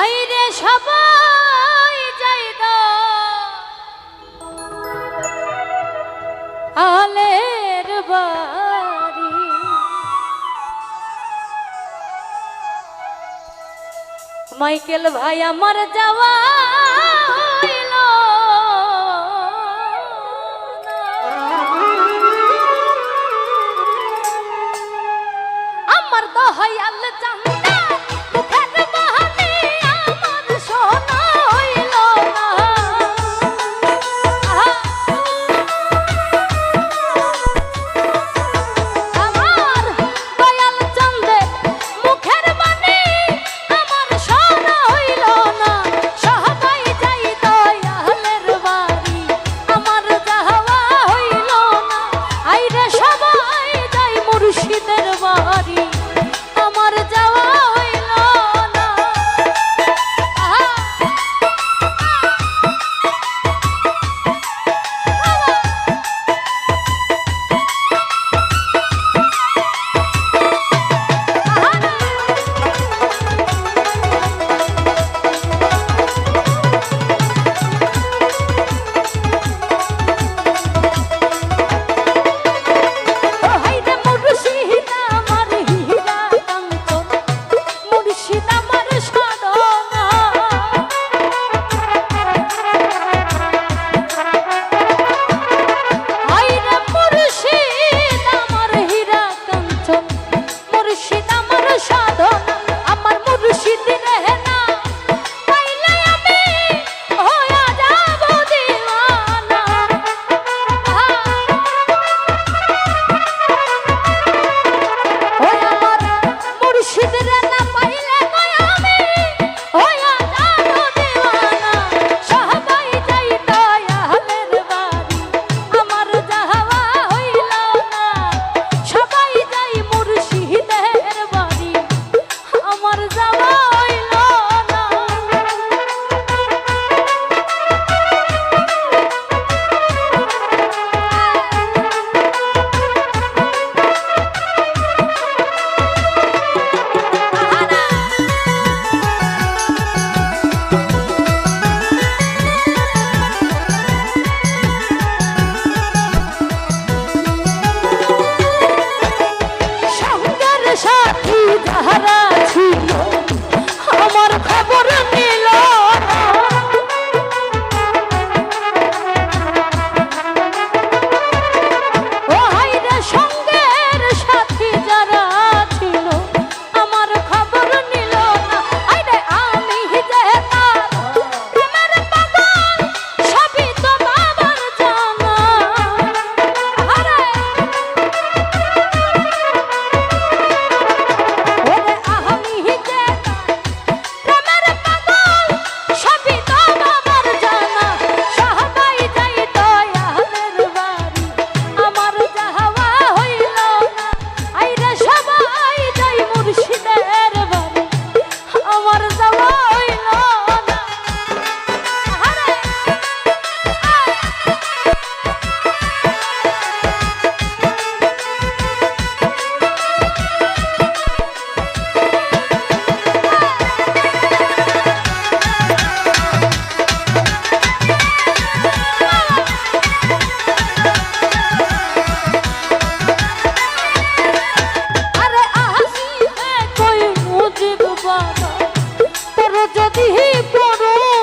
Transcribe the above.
আইরে সবাই যাই আলের বাড়ি। মাইকেল ভাই আমার যাওয়া শিব বাবা। তোর যদি পড়ো